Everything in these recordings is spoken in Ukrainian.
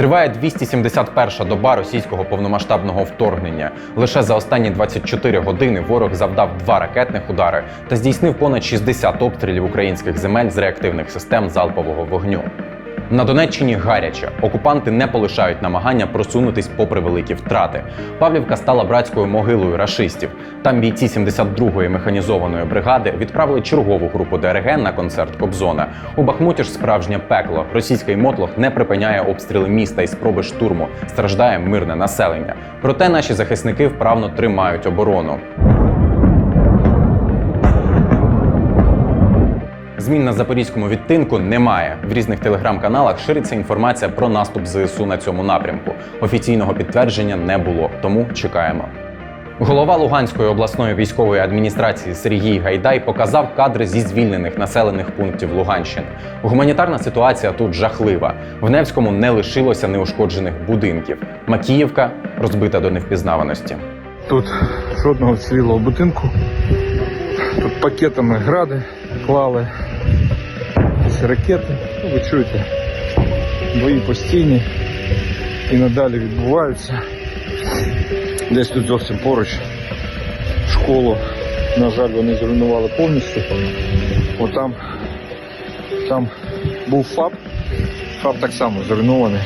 Триває 271-ша доба російського повномасштабного вторгнення. Лише за останні 24 години ворог завдав два ракетних удари та здійснив понад 60 обстрілів українських земель з реактивних систем залпового вогню. На Донеччині гаряче. Окупанти не полишають намагання просунутись попри великі втрати. Павлівка стала братською могилою рашистів. Там бійці 72-ї механізованої бригади відправили чергову групу ДРГ на концерт Кобзона. У Бахмуті ж справжнє пекло. Російський мотлох не припиняє обстріли міста і спроби штурму. Страждає мирне населення. Проте наші захисники вправно тримають оборону. Змін на запорізькому відтинку немає. В різних телеграм-каналах шириться інформація про наступ ЗСУ на цьому напрямку. Офіційного підтвердження не було, тому чекаємо. Голова Луганської обласної військової адміністрації Сергій Гайдай показав кадри зі звільнених населених пунктів Луганщини. Гуманітарна ситуація тут жахлива. В Невському не лишилося неушкоджених будинків. Макіївка розбита до невпізнаваності. Тут жодного вцілілого будинку. Тут пакетами гради клали ці ракети. Ну, ви чуєте, бої постійні і надалі відбуваються. Десь тут зовсім поруч школу, на жаль, вони зруйнували повністю. Отам там був ФАП, ФАП так само зруйнований.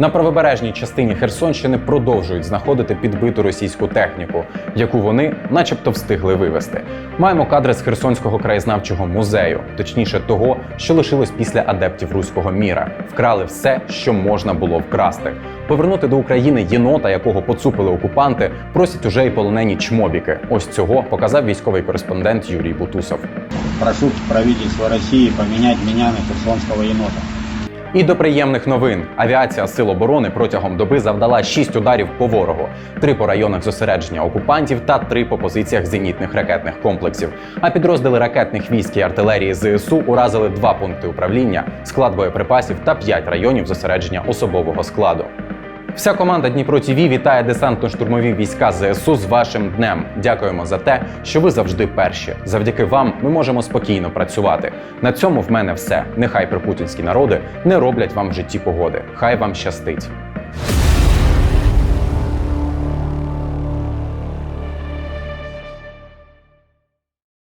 На правобережній частині Херсонщини продовжують знаходити підбиту російську техніку, яку вони, начебто, встигли вивезти. Маємо кадри з Херсонського краєзнавчого музею, точніше того, що лишилось після адептів руського міра. Вкрали все, що можна було вкрасти. Повернути до України єнота, якого поцупили окупанти, просять уже і полонені чмобіки. Ось цього показав військовий кореспондент Юрій Бутусов. Прошу правительство России поменять меня на херсонского енота. І до приємних новин. Авіація Сил оборони протягом доби завдала 6 ударів по ворогу: три по районах зосередження окупантів та три по позиціях зенітних ракетних комплексів. А підрозділи ракетних військ і артилерії ЗСУ уразили два пункти управління, склад боєприпасів та п'ять районів зосередження особового складу. Вся команда Дніпро ТІВІ вітає десантно-штурмові війська ЗСУ з вашим днем. Дякуємо за те, що ви завжди перші. Завдяки вам ми можемо спокійно працювати. На цьому в мене все. Нехай припутінські народи не роблять вам в житті погоди. Хай вам щастить.